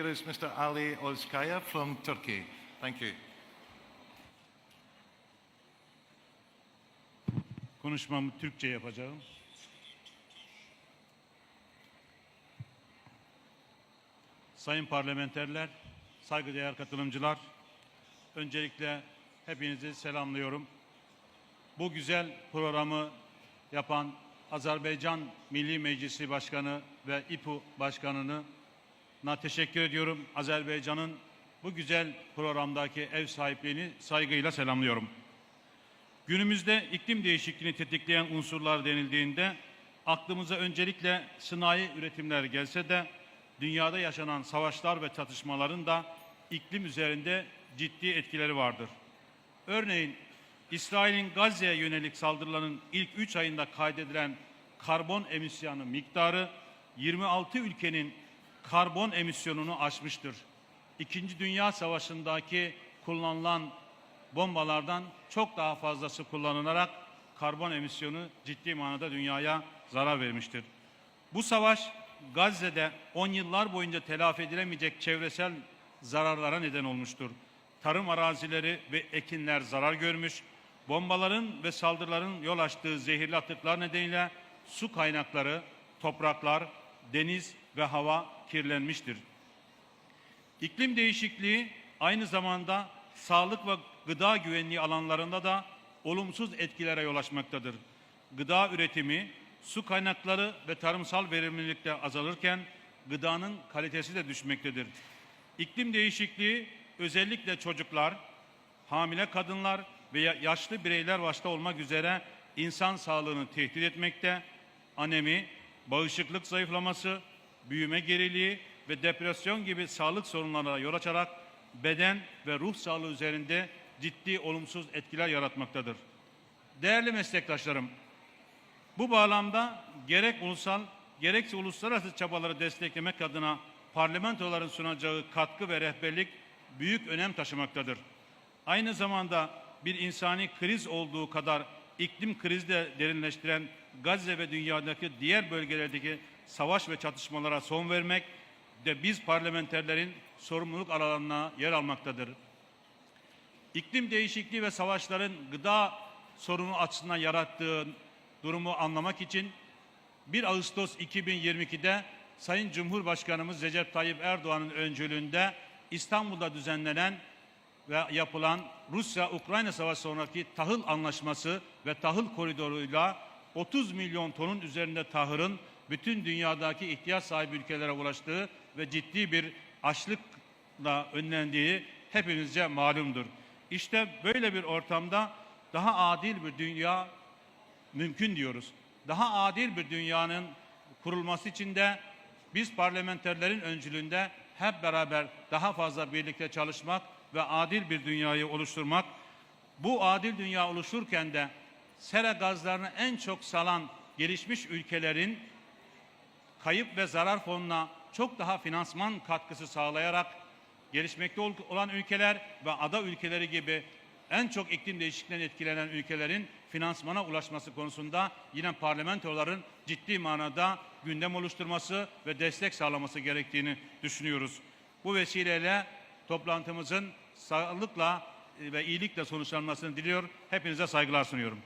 speaker is Mr. Ali Ozkaya from Turkey. Thank you. Konuşmamı Türkçe yapacağım. Sayın parlamenterler, saygıdeğer katılımcılar, öncelikle hepinizi selamlıyorum. Bu güzel programı yapan Azerbaycan Milli Meclisi Başkanı ve İPU Başkanı'nı na teşekkür ediyorum. Azerbaycan'ın bu güzel programdaki ev sahipliğini saygıyla selamlıyorum. Günümüzde iklim değişikliğini tetikleyen unsurlar denildiğinde aklımıza öncelikle sınai üretimler gelse de dünyada yaşanan savaşlar ve çatışmaların da iklim üzerinde ciddi etkileri vardır. Örneğin İsrail'in Gazze'ye yönelik saldırıların ilk 3 ayında kaydedilen karbon emisyonu miktarı 26 ülkenin karbon emisyonunu aşmıştır. İkinci Dünya Savaşı'ndaki kullanılan bombalardan çok daha fazlası kullanılarak karbon emisyonu ciddi manada dünyaya zarar vermiştir. Bu savaş Gazze'de 10 yıllar boyunca telafi edilemeyecek çevresel zararlara neden olmuştur. Tarım arazileri ve ekinler zarar görmüş, bombaların ve saldırıların yol açtığı zehirli atıklar nedeniyle su kaynakları, topraklar, deniz ve hava kirlenmiştir. İklim değişikliği aynı zamanda sağlık ve gıda güvenliği alanlarında da olumsuz etkilere yol açmaktadır. Gıda üretimi, su kaynakları ve tarımsal verimlilik de azalırken gıdanın kalitesi de düşmektedir. İklim değişikliği özellikle çocuklar, hamile kadınlar ve ya- yaşlı bireyler başta olmak üzere insan sağlığını tehdit etmekte, anemi, bağışıklık zayıflaması, büyüme geriliği ve depresyon gibi sağlık sorunlarına yol açarak beden ve ruh sağlığı üzerinde ciddi olumsuz etkiler yaratmaktadır. Değerli meslektaşlarım, bu bağlamda gerek ulusal gerekse uluslararası çabaları desteklemek adına parlamentoların sunacağı katkı ve rehberlik büyük önem taşımaktadır. Aynı zamanda bir insani kriz olduğu kadar iklim krizi de derinleştiren Gazze ve dünyadaki diğer bölgelerdeki savaş ve çatışmalara son vermek de biz parlamenterlerin sorumluluk alanına yer almaktadır. İklim değişikliği ve savaşların gıda sorunu açısından yarattığı durumu anlamak için 1 Ağustos 2022'de Sayın Cumhurbaşkanımız Recep Tayyip Erdoğan'ın öncülüğünde İstanbul'da düzenlenen ve yapılan Rusya-Ukrayna savaşı sonraki tahıl anlaşması ve tahıl koridoruyla 30 milyon tonun üzerinde tahılın bütün dünyadaki ihtiyaç sahibi ülkelere ulaştığı ve ciddi bir açlıkla önlendiği hepinizce malumdur. İşte böyle bir ortamda daha adil bir dünya mümkün diyoruz. Daha adil bir dünyanın kurulması için de biz parlamenterlerin öncülüğünde hep beraber daha fazla birlikte çalışmak ve adil bir dünyayı oluşturmak. Bu adil dünya oluşurken de sera gazlarını en çok salan gelişmiş ülkelerin kayıp ve zarar fonuna çok daha finansman katkısı sağlayarak gelişmekte ol- olan ülkeler ve ada ülkeleri gibi en çok iklim değişikliğinden etkilenen ülkelerin finansmana ulaşması konusunda yine parlamentoların ciddi manada gündem oluşturması ve destek sağlaması gerektiğini düşünüyoruz. Bu vesileyle toplantımızın sağlıkla ve iyilikle sonuçlanmasını diliyor. Hepinize saygılar sunuyorum.